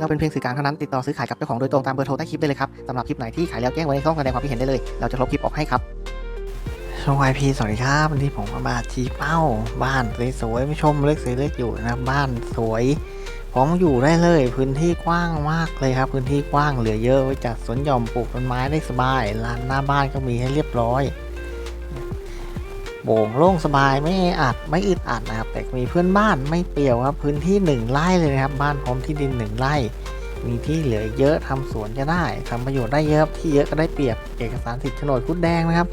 เราเป็นเพียงสื่อกลางเท่านั้นติดต่อซื้อขายกับเจ้าของโดยตรงตามเบอร์โทรใต้คลิปได้เลยครับสำหรับคลิปไหนที่ขายแล้วแจ้งไว้ในช่องแสดงความคิดเห็นได้เลย เราจะลบคลิปออกให้ครับช่องไอพีสวัสดีครับวันนี้ผมมาบาชีเป้า บ้านสวยๆไม่ชมเล็กสวยเล็กอยู่นะบ้านสวยพร้อมอยู่ได้เลย พื้นที่กว้างมากเลยครับ พื้นที่กว้างเหลือเยอะไว้จัดสวนหย่อมปลูกต้นไม้ได้สบายลานหน้าบ้านก็มีให้เรียบร้อย โปร่งโล่งสบายไม่แออัดไม่อึดอัดนะครับ แต่มีเพื่อนบ้านไม่เปี่ยวครับ พื้นที่หนึ่งไร่เลยนะครับ บ้านพร้อมที่ดินหนึ่งไร่ มีที่เหลือเยอะทำสวนก็ได้ทำประโยชน์ได้เยอะที่เยอะก็ได้เปรียบเอกสารสิทธิ์โฉนดคุดแดงนะครับ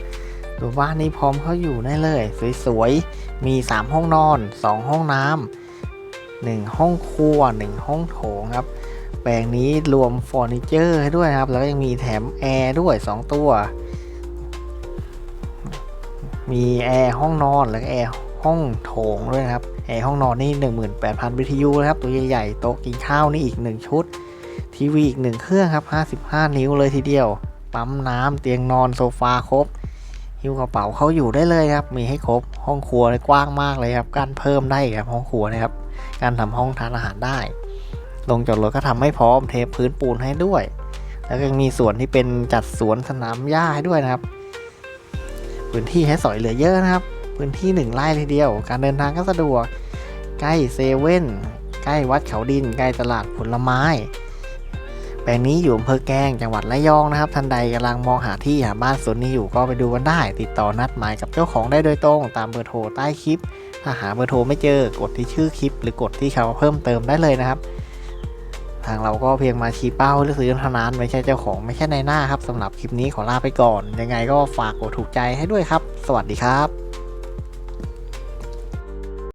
ตัวบ้านนี้พร้อมเขาอยู่ได้เลย สวยๆ มี 3 ห้องนอน 2 ห้องน้ำหนึ่งห้องครัว 1 ห้องโถงครับ แปลงนี้รวมเฟอร์นิเจอร์ให้ด้วยครับ แล้วก็ยังมีแถมแอร์ด้วย 2 ตัว มีแอร์ห้องนอนแล้วก็แอร์ห้องโถงด้วยนะครับแอร์ห้องนอนนี่18,000 BTU นะครับ ตัวใหญ่ๆโต๊ะกินข้าวนี่อีก 1 ชุด ทีวีอีก 1 เครื่องครับ 55 นิ้วเลยทีเดียว ปั๊มน้ำเตียงนอนโซฟาครบหิ้วกระเป๋าเขาอยู่ได้เลยครับ มีให้ครบห้องครัวเลยกว้างมากเลยครับการเพิ่มได้ครับห้องครัวนะครับ การทำห้องทานอาหารได้ ลงจอดรถก็ทำให้พร้อมเทพื้นปูนให้ด้วย แล้วก็ยังมีส่วนที่เป็นจัดสวนสนามหญ้าให้ด้วยนะครับ พื้นที่ให้สอยเหลือเยอะนะครับ พื้นที่หนึ่งไร่ทีเดียว การเดินทางก็สะดวก ใกล้เซเว่น ใกล้วัดเขาดิน ใกล้ตลาดผลไม้ แปลงนี้อยู่อำเภอแกงจังหวัดระยองนะครับ ท่านใดกำลังมองหาที่หาบ้านสวนนี้อยู่ก็ไปดูกันได้ ติดต่อนัดหมายกับเจ้าของได้โดยตรง ตามเบอร์โทรใต้คลิป ถ้าหาเบอร์โทรไม่เจอกดที่ชื่อคลิป หรือกดที่เขาเพิ่มเติมได้เลยนะครับ ทางเราก็เพียงมาชี้เป้าเลือกซื้อเท่านั้นไม่ใช่เจ้าของไม่ใช่ในหน้าครับสำหรับคลิปนี้ขอลาไปก่อน ยังไงก็ฝากกดถูกใจให้ด้วยครับ สวัสดีครับ